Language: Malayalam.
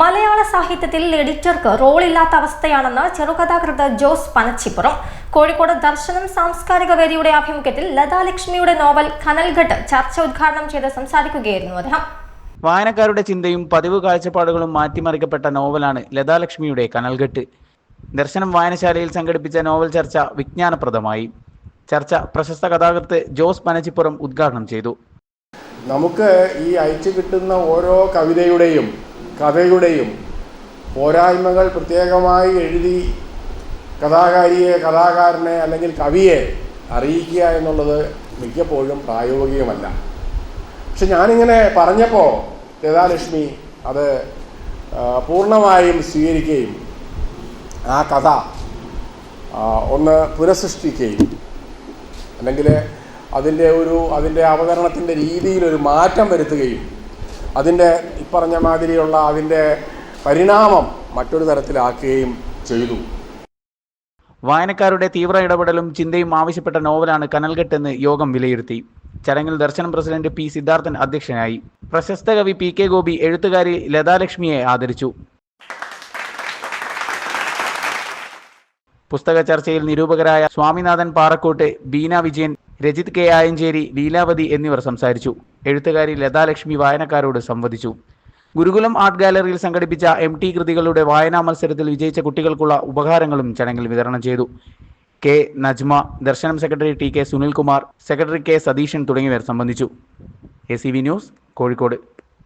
മലയാള സാഹിത്യത്തിൽ എഡിറ്റർക്ക് റോളില്ലാത്ത അവസ്ഥയാണെന്ന് ചെറുകഥാകൃത ജോസ് പനച്ചിപ്പുറം. കോഴിക്കോട് ദർശനം സാംസ്കാരിക വേദിയുടെ ആഭിമുഖ്യത്തിൽ ലതാലക്ഷ്മിയുടെ നോവൽ കനൽഘട്ട് ചർച്ച ഉദ്ഘാടനം ചെയ്ത് സംസാരിക്കുകയായിരുന്നു അദ്ദേഹം. വായനക്കാരുടെ ചിന്തയും പതിവ് കാഴ്ചപ്പാടുകളും മാറ്റിമറിക്കപ്പെട്ട നോവലാണ് ലതാലക്ഷ്മിയുടെ കനൽഘട്ട്. ദർശനം വായനശാലയിൽ സംഘടിപ്പിച്ച നോവൽ ചർച്ച വിജ്ഞാനപ്രദമായി. ചർച്ച പ്രശസ്ത കഥാകൃത്ത് ജോസ് പനച്ചിപ്പുറം ഉദ്ഘാടനം ചെയ്തു. നമുക്ക് ഈ അയച്ചു കിട്ടുന്ന ഓരോ കവിതയുടെയും കഥയുടെയും പോരായ്മകൾ പ്രത്യേകമായി എഴുതി കഥാകാരിയെ കഥാകാരനെ അല്ലെങ്കിൽ കവിയെ അറിയിക്കുക എന്നുള്ളത് മിക്കപ്പോഴും പ്രായോഗികമല്ല. പക്ഷെ ഞാനിങ്ങനെ പറഞ്ഞപ്പോൾ ലതാലക്ഷ്മി അത് പൂർണമായും സ്വീകരിക്കുകയും ആ കഥ ഒന്ന് പുനഃസൃഷ്ടിക്കുകയും അല്ലെങ്കിൽ അതിന്റെ ഒരു അതിന്റെ അവതരണത്തിന്റെ രീതിയിലൊരു മാറ്റം വരുത്തുകയും അതിന്റെ ഇപ്പറഞ്ഞ മാതിരിയുള്ള അതിന്റെ പരിണാമം മറ്റൊരു തരത്തിലാക്കുകയും ചെയ്തു. വായനക്കാരുടെ തീവ്ര ഇടപെടലും ചിന്തയും ആവശ്യപ്പെട്ട നോവലാണ് കനൽഘട്ടെന്ന് യോഗം വിലയിരുത്തി. ചടങ്ങിൽ ദർശനം പ്രസിഡന്റ് പി സിദ്ധാർത്ഥൻ അധ്യക്ഷനായി. പ്രശസ്ത കവി പി കെ ഗോപി എഴുത്തുകാരി ലതാലക്ഷ്മിയെ ആദരിച്ചു. പുസ്തക ചർച്ചയിൽ നിരൂപകരായ സ്വാമിനാഥൻ പാറക്കോട്ട് ബീന വിജയൻ രജിത് കെ ആയഞ്ചേരി ലീലാവതി എന്നിവർ സംസാരിച്ചു. എഴുത്തുകാരി ലതാലക്ഷ്മി വായനക്കാരോട് സംവദിച്ചു. ഗുരുകുലം ആർട്ട് ഗാലറിയിൽ സംഘടിപ്പിച്ച എം ടി കൃതികളുടെ വായനാ മത്സരത്തിൽ വിജയിച്ച കുട്ടികൾക്കുള്ള ഉപഹാരങ്ങളും ചടങ്ങിൽ വിതരണം ചെയ്തു. K Najma Darsanam secretary T K Sunilkumar secretary K Satheesan തുടങ്ങിയവർ സംബന്ധിച്ചു. A C V news Kozhikode.